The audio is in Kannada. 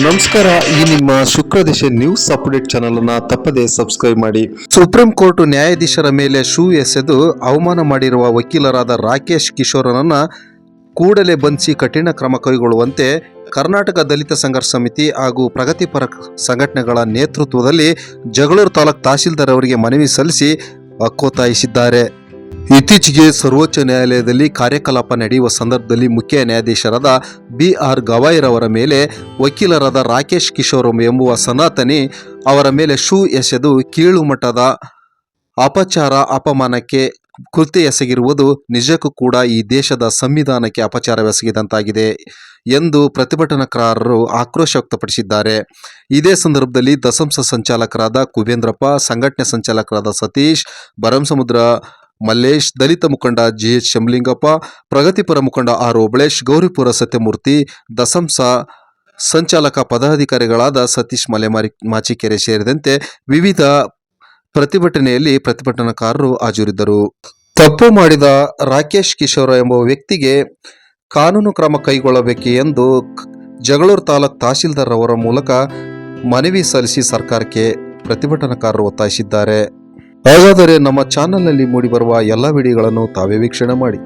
ನಮಸ್ಕಾರ, ಈ ನಿಮ್ಮ ಶುಕ್ರದಿಶೆ ನ್ಯೂಸ್ ಅಪ್ಡೇಟ್ ಚಾನಲ್ ಅನ್ನ ತಪ್ಪದೆ ಸಬ್ಸ್ಕ್ರೈಬ್ ಮಾಡಿ. ಸುಪ್ರೀಂ ಕೋರ್ಟ್ ನ್ಯಾಯಾಧೀಶರ ಮೇಲೆ ಶೂ ಎಸೆದು ಅವಮಾನ ಮಾಡಿರುವ ವಕೀಲರಾದ ರಾಕೇಶ್ ಕಿಶೋರನನ್ನ ಕೂಡಲೇ ಬಂಧಿಸಿ ಕಠಿಣ ಕ್ರಮ ಕೈಗೊಳ್ಳುವಂತೆ ಕರ್ನಾಟಕ ದಲಿತ ಸಂಘರ್ಷ ಸಮಿತಿ ಹಾಗೂ ಪ್ರಗತಿಪರ ಸಂಘಟನೆಗಳ ನೇತೃತ್ವದಲ್ಲಿ ಜಗಳೂರು ತಾಲೂಕ್ ತಹಸೀಲ್ದಾರ್ ಅವರಿಗೆ ಮನವಿ ಸಲ್ಲಿಸಿ ಒಕ್ಕೊತ್ತಾಯಿಸಿದ್ದಾರೆ ಇತ್ತೀಚೆಗೆ ಸರ್ವೋಚ್ಚ ನ್ಯಾಯಾಲಯದಲ್ಲಿ ಕಾರ್ಯಕಲಾಪ ನಡೆಯುವ ಸಂದರ್ಭದಲ್ಲಿ ಮುಖ್ಯ ನ್ಯಾಯಾಧೀಶರಾದ ಬಿ ಆರ್ ಗವಾಯಿರವರ ಮೇಲೆ ವಕೀಲರಾದ ರಾಕೇಶ್ ಕಿಶೋರ್ ಎಂಬುವ ಸನಾತನಿ ಅವರ ಮೇಲೆ ಶೂ ಎಸೆದು ಕೀಳು ಮಟ್ಟದ ಅಪಚಾರ ಅಪಮಾನಕ್ಕೆ ಕೃತ್ಯ ಎಸಗಿರುವುದು ನಿಜಕ್ಕೂ ಕೂಡ ಈ ದೇಶದ ಸಂವಿಧಾನಕ್ಕೆ ಅಪಚಾರವೆಸಗಿದಂತಾಗಿದೆ ಎಂದು ಪ್ರತಿಭಟನಾಕಾರರು ಆಕ್ರೋಶ ವ್ಯಕ್ತಪಡಿಸಿದ್ದಾರೆ. ಇದೇ ಸಂದರ್ಭದಲ್ಲಿ ದಸಂಸ ಸಂಚಾಲಕರಾದ ಕುಬೇಂದ್ರಪ್ಪ, ಸಂಘಟನೆ ಸಂಚಾಲಕರಾದ ಸತೀಶ್ ಭರಮಸಮುದ್ರ ಮಲ್ಲೇಶ್, ದಲಿತ ಮುಖಂಡ ಜಿ ಎಚ್ ಶಂಭಲಿಂಗಪ್ಪ ಪ್ರಗತಿಪರ ಮುಖಂಡ ಆರ್ ಓಬಳೇಶ್, ಗೌರಿಪುರ ಸತ್ಯಮೂರ್ತಿ, ದಸಂಸ ಸಂಚಾಲಕ ಪದಾಧಿಕಾರಿಗಳಾದ ಸತೀಶ್ ಮಲೆಮಾರಿ ಮಾಚಿಕೆರೆ ಸೇರಿದಂತೆ ವಿವಿಧ ಪ್ರತಿಭಟನೆಯಲ್ಲಿ ಪ್ರತಿಭಟನಾಕಾರರು ಹಾಜರಿದ್ದರು. ತಪ್ಪು ಮಾಡಿದ ರಾಕೇಶ್ ಕಿಶೋರ್ ಎಂಬ ವ್ಯಕ್ತಿಗೆ ಕಾನೂನು ಕ್ರಮ ಕೈಗೊಳ್ಳಬೇಕು ಎಂದು ಜಗಳೂರು ತಾಲೂಕ್ ತಹಶೀಲ್ದಾರ್ ಅವರ ಮೂಲಕ ಮನವಿ ಸಲ್ಲಿಸಿ ಸರ್ಕಾರಕ್ಕೆ ಪ್ರತಿಭಟನಾಕಾರರು ಒತ್ತಾಯಿಸಿದ್ದಾರೆ. ಹಾಗಾದರೆ ನಮ್ಮ ಚಾನೆಲ್ನಲ್ಲಿ ಮೂಡಿಬರುವ ಎಲ್ಲ ವಿಡಿಯೋಗಳನ್ನು ತಾವೇ ವೀಕ್ಷಣೆ ಮಾಡಿ.